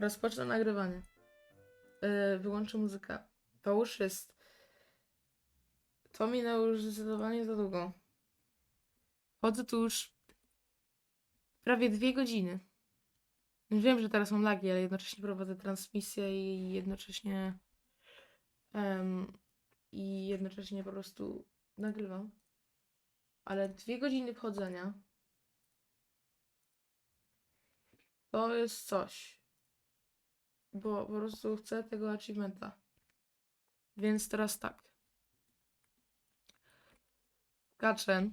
Rozpocznę nagrywanie. Yy, wyłączę muzykę. To już jest. To minęło już zdecydowanie za długo. Chodzę tu już prawie dwie godziny. Wiem, że teraz mam lagi, ale jednocześnie prowadzę transmisję i jednocześnie. em, I jednocześnie po prostu nagrywam. Ale dwie godziny wchodzenia. To jest coś. Bo po prostu chcę tego achievementa. Więc teraz tak. Skaczę.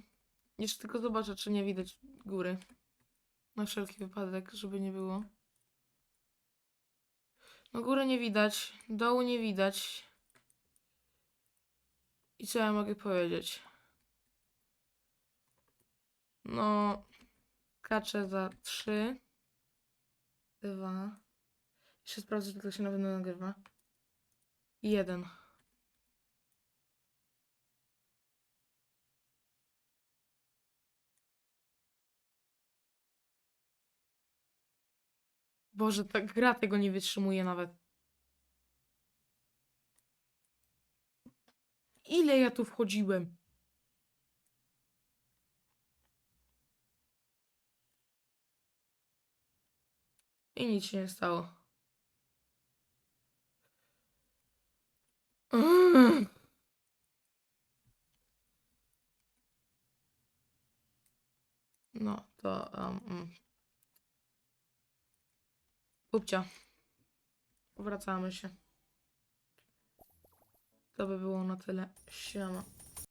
Jeszcze tylko zobaczę, czy nie widać góry. Na wszelki wypadek, żeby nie było. No góry nie widać, dołu nie widać. I co ja mogę powiedzieć? No, skaczę za 3, 2. Jeszcze sprawdzę, to się pewno nagrywa. Jeden. Boże, ta gra tego nie wytrzymuje nawet. Ile ja tu wchodziłem? I nic się nie stało. Mm. No, to... Um, mm. Pupcia. Wracamy się. To by było na tyle. Siema.